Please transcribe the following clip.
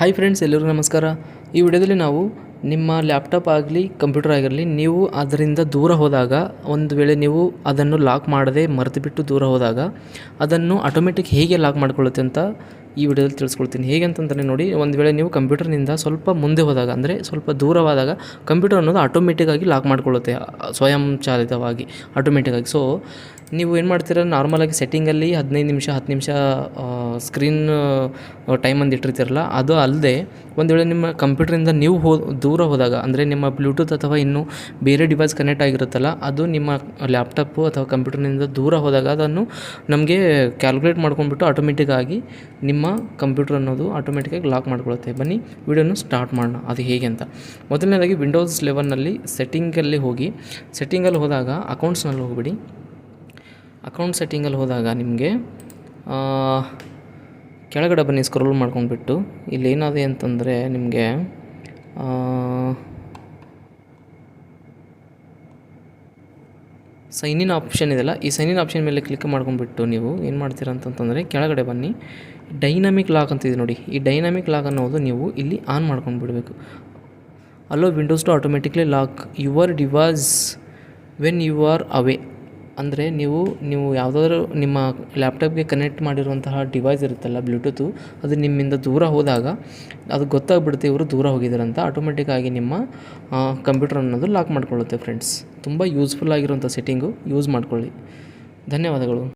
Hi friends ಎಲ್ಲರಿಗೂ ನಮಸ್ಕಾರ. ಈ ವಿಡಿಯೋದಲ್ಲಿ ನಾವು ನಿಮ್ಮ ಲ್ಯಾಪ್ಟಾಪ್ ಆಗಲಿ ಕಂಪ್ಯೂಟರ್ ಆಗಿರಲಿ, ನೀವು ಅದರಿಂದ ದೂರ ಹೋದಾಗ, ಒಂದು ವೇಳೆ ನೀವು ಅದನ್ನು ಲಾಕ್ ಮಾಡದೆ ಮರೆತುಬಿಟ್ಟು ದೂರ ಹೋದಾಗ, ಅದನ್ನು ಆಟೋಮೆಟಿಕ್ ಹೇಗೆ ಲಾಕ್ ಮಾಡಿಕೊಳ್ಳುತ್ತೆ ಅಂತ ಈ ವಿಡಿಯೋದಲ್ಲಿ ತಿಳಿಸ್ಕೊಳ್ತೀನಿ ಹೇಗೆ ಅಂತಂದರೆ ನೋಡಿ, ಒಂದು ವೇಳೆ ನೀವು ಕಂಪ್ಯೂಟರ್ನಿಂದ ಸ್ವಲ್ಪ ಮುಂದೆ ಹೋದಾಗ, ಅಂದರೆ ಸ್ವಲ್ಪ ದೂರವಾದಾಗ ಕಂಪ್ಯೂಟರ್ ಅನ್ನೋದು ಆಟೋಮೆಟಿಕ್ಕಾಗಿ ಲಾಕ್ ಮಾಡ್ಕೊಳ್ಳುತ್ತೆ, ಸ್ವಯಂ ಚಾಲಿತವಾಗಿ ಆಟೋಮೆಟಿಕ್ಕಾಗಿ ಸೊ ನೀವು ಏನು ಮಾಡ್ತೀರ ನಾರ್ಮಲಾಗಿ ಸೆಟ್ಟಿಂಗಲ್ಲಿ ಹದಿನೈದು ನಿಮಿಷ, ಹತ್ತು ನಿಮಿಷ ಸ್ಕ್ರೀನ್ ಟೈಮ್ ಅಂತ ಇಟ್ಟಿರ್ತೀರಲ್ಲ, ಅದು ಅಲ್ಲದೆ ಒಂದು ವೇಳೆ ನಿಮ್ಮ ಕಂಪ್ಯೂಟರಿಂದ ನೀವು ಹೋ, ದೂರ ಹೋದಾಗ, ಅಂದರೆ ನಿಮ್ಮ ಬ್ಲೂಟೂತ್ ಅಥವಾ ಇನ್ನೂ ಬೇರೆ ಡಿವೈಸ್ ಕನೆಕ್ಟ್ ಆಗಿರುತ್ತಲ್ಲ, ಅದು ನಿಮ್ಮ ಲ್ಯಾಪ್ಟಾಪು ಅಥವಾ ಕಂಪ್ಯೂಟರ್ನಿಂದ ದೂರ ಹೋದಾಗ ಅದನ್ನು ನಮಗೆ ಕ್ಯಾಲ್ಕುಲೇಟ್ ಮಾಡ್ಕೊಂಡ್ಬಿಟ್ಟು ಆಟೋಮೆಟಿಕ್ಕಾಗಿ ನಿಮ್ಮ ಕಂಪ್ಯೂಟರ್ ಅನ್ನೋದು ಆಟೋಮೆಟಿಕಾಗಿ ಲಾಕ್ ಮಾಡ್ಕೊಳ್ಳುತ್ತೆ ಬನ್ನಿ, ವಿಡಿಯೋನು ಸ್ಟಾರ್ಟ್ ಮಾಡೋಣ. ಅದು ಹೇಗೆ ಅಂತ. ಮೊದಲನೇದಾಗಿ ವಿಂಡೋಸ್ ಲೆವೆನ್ನಲ್ಲಿ ಸೆಟ್ಟಿಂಗಲ್ಲಿ ಹೋಗಿ ಸೆಟ್ಟಿಂಗಲ್ಲಿ ಹೋದಾಗ ಅಕೌಂಟ್ಸ್ನಲ್ಲಿ ಹೋಗ್ಬಿಡಿ. ಅಕೌಂಟ್ ಸೆಟ್ಟಿಂಗಲ್ಲಿ ಹೋದಾಗ ನಿಮಗೆ ಕೆಳಗಡೆ ಬನ್ನಿ ಸ್ಕ್ರೋಲ್ ಮಾಡ್ಕೊಂಡ್ಬಿಟ್ಟು. ಇಲ್ಲಿ ಏನಾದೆ ಅಂತಂದರೆ ನಿಮಗೆ ಸೈನ್ ಇನ್ ಆಪ್ಷನ್ ಇದೆಯಲ್ಲ, ಈ ಸೈನ್ ಇನ್ ಆಪ್ಷನ್ ಮೇಲೆ ಕ್ಲಿಕ್ ಮಾಡ್ಕೊಂಡ್ಬಿಟ್ಟು ನೀವು ಏನು ಮಾಡ್ತೀರಾ ಅಂತಂತಂದರೆ ಕೆಳಗಡೆ ಬನ್ನಿ. ಡೈನಾಮಿಕ್ ಲಾಕ್ ಅಂತಿದೆ ನೋಡಿ. ಈ ಡೈನಾಮಿಕ್ ಲಾಕ್ ಅನ್ನೋದು ನೀವು ಇಲ್ಲಿ ಆನ್ ಮಾಡ್ಕೊಂಡು ಬಿಡಬೇಕು allow Windows to automatically lock your device when you are away ಅಂದರೆ ನೀವು ನೀವು ಯಾವುದಾದ್ರೂ ನಿಮ್ಮ ಲ್ಯಾಪ್ಟಾಪ್ಗೆ ಕನೆಕ್ಟ್ ಮಾಡಿರುವಂತಹ ಡಿವೈಸ್ ಇರುತ್ತಲ್ಲ ಬ್ಲೂಟೂತು ಅದು ನಿಮ್ಮಿಂದ ದೂರ ಹೋದಾಗ ಅದು ಗೊತ್ತಾಗ್ಬಿಡುತ್ತೆ ಇವರು ದೂರ ಹೋಗಿದ್ದಾರಂತ ಆಟೋಮೆಟಿಕ್ಕಾಗಿ ನಿಮ್ಮ ಕಂಪ್ಯೂಟರ್ ಅನ್ನೋದು ಲಾಕ್ ಮಾಡ್ಕೊಳ್ಳುತ್ತೆ ಫ್ರೆಂಡ್ಸ್ ತುಂಬ ಯೂಸ್ಫುಲ್ ಆಗಿರುವಂಥ ಸೆಟ್ಟಿಂಗು ಯೂಸ್ ಮಾಡ್ಕೊಳ್ಳಿ. ಧನ್ಯವಾದಗಳು.